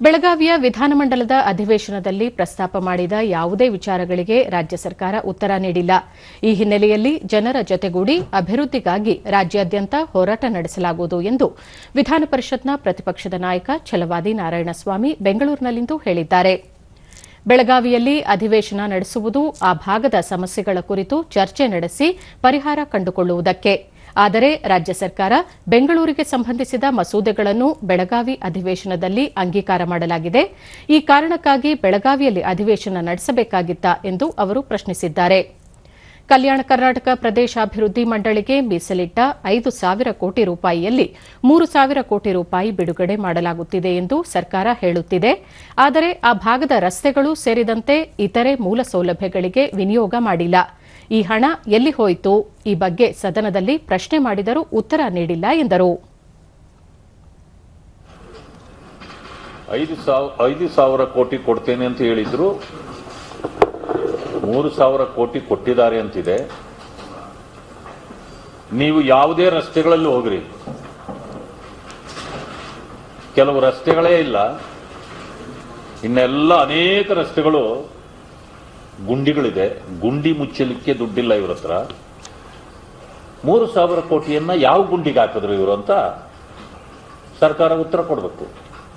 ಬೆಳಗಾವಿಯ ವಿಧಾನಮಂಡಲದ ಅಧಿವೇಶನದಲ್ಲಿ ಪ್ರಸ್ತಾಪ ಮಾಡಿದ ಯಾವುದೇ ವಿಚಾರಗಳಿಗೆ ರಾಜ್ಯ ಸರ್ಕಾರ ಉತ್ತರ ನೀಡಿಲ್ಲ. ಈ ಹಿನ್ನೆಲೆಯಲ್ಲಿ ಜನರ ಜೊತೆಗೂಡಿ ಅಭಿವೃದ್ದಿಗಾಗಿ ರಾಜ್ಯಾದ್ಯಂತ ಹೋರಾಟ ನಡೆಸಲಾಗುವುದು ಎಂದು ವಿಧಾನ ಪರಿಷತ್ನ ಪ್ರತಿಪಕ್ಷದ ನಾಯಕ ಛಲವಾದಿ ನಾರಾಯಣಸ್ವಾಮಿ ಬೆಂಗಳೂರಿನಲ್ಲಿಂದು ಹೇಳಿದ್ದಾರೆ. ಬೆಳಗಾವಿಯಲ್ಲಿ ಅಧಿವೇಶನ ನಡೆಸುವುದು ಆ ಭಾಗದ ಸಮಸ್ಯೆಗಳ ಕುರಿತು ಚರ್ಚೆ ನಡೆಸಿ ಪರಿಹಾರ ಕಂಡುಕೊಳ್ಳುವುದಕ್ಕೆ. ಆದರೆ ರಾಜ್ಯ ಸರ್ಕಾರ ಬೆಂಗಳೂರಿಗೆ ಸಂಬಂಧಿಸಿದ ಮಸೂದೆಗಳನ್ನು ಬೆಳಗಾವಿ ಅಧಿವೇಶನದಲ್ಲಿ ಅಂಗೀಕಾರ ಮಾಡಲಾಗಿದೆ. ಈ ಕಾರಣಕ್ಕಾಗಿ ಬೆಳಗಾವಿಯಲ್ಲಿ ಅಧಿವೇಶನ ನಡೆಸಬೇಕಾಗಿತ್ತ ಎಂದು ಅವರು ಪ್ರಶ್ನಿಸಿದ್ದಾರೆ. ಕಲ್ಯಾಣ ಕರ್ನಾಟಕ ಪ್ರದೇಶಾಭಿವೃದ್ಧಿ ಮಂಡಳಿಗೆ ಮೀಸಲಿಟ್ಟ ಐದು ಸಾವಿರ ಕೋಟಿ ರೂಪಾಯಿಯಲ್ಲಿ ಮೂರು ಸಾವಿರ ಕೋಟಿ ರೂಪಾಯಿ ಬಿಡುಗಡೆ ಮಾಡಲಾಗುತ್ತಿದೆ ಎಂದು ಸರ್ಕಾರ ಹೇಳುತ್ತಿದೆ. ಆದರೆ ಆ ಭಾಗದ ರಸ್ತೆಗಳು ಸೇರಿದಂತೆ ಇತರೆ ಮೂಲ ಸೌಲಭ್ಯಗಳಿಗೆ ವಿನಿಯೋಗ ಮಾಡಿಲ್ಲ. ಈ ಹಣ ಎಲ್ಲಿ ಹೋಯಿತು? ಈ ಬಗ್ಗೆ ಸದನದಲ್ಲಿ ಪ್ರಶ್ನೆ ಮಾಡಿದರೂ ಉತ್ತರ ನೀಡಿಲ್ಲ ಎಂದರು. ಐದು ಸಾವಿರ ಕೋಟಿ ಕೊಡ್ತೇನೆ ಅಂತ ಹೇಳಿದ್ರು. ಮೂರು ಸಾವಿರ ಕೋಟಿ ಕೊಟ್ಟಿದ್ದಾರೆ ಅಂತಿದೆ. ನೀವು ಯಾವುದೇ ರಸ್ತೆಗಳಲ್ಲಿ ಹೋಗ್ರಿ. ಕೆಲವು ರಸ್ತೆಗಳೇ ಇಲ್ಲ. ಇನ್ನೆಲ್ಲ ಅನೇಕ ರಸ್ತೆಗಳು ಗುಂಡಿಗಳಿದೆ. ಗುಂಡಿ ಮುಚ್ಚಲಿಕ್ಕೆ ದುಡ್ಡಿಲ್ಲ ಇವ್ರ ಹತ್ರ. ಮೂರು ಸಾವಿರ ಕೋಟಿಯನ್ನ ಯಾವ ಗುಂಡಿಗೆ ಹಾಕಿದ್ರು ಇವರು ಅಂತ ಸರ್ಕಾರ ಉತ್ತರ ಕೊಡಬೇಕು.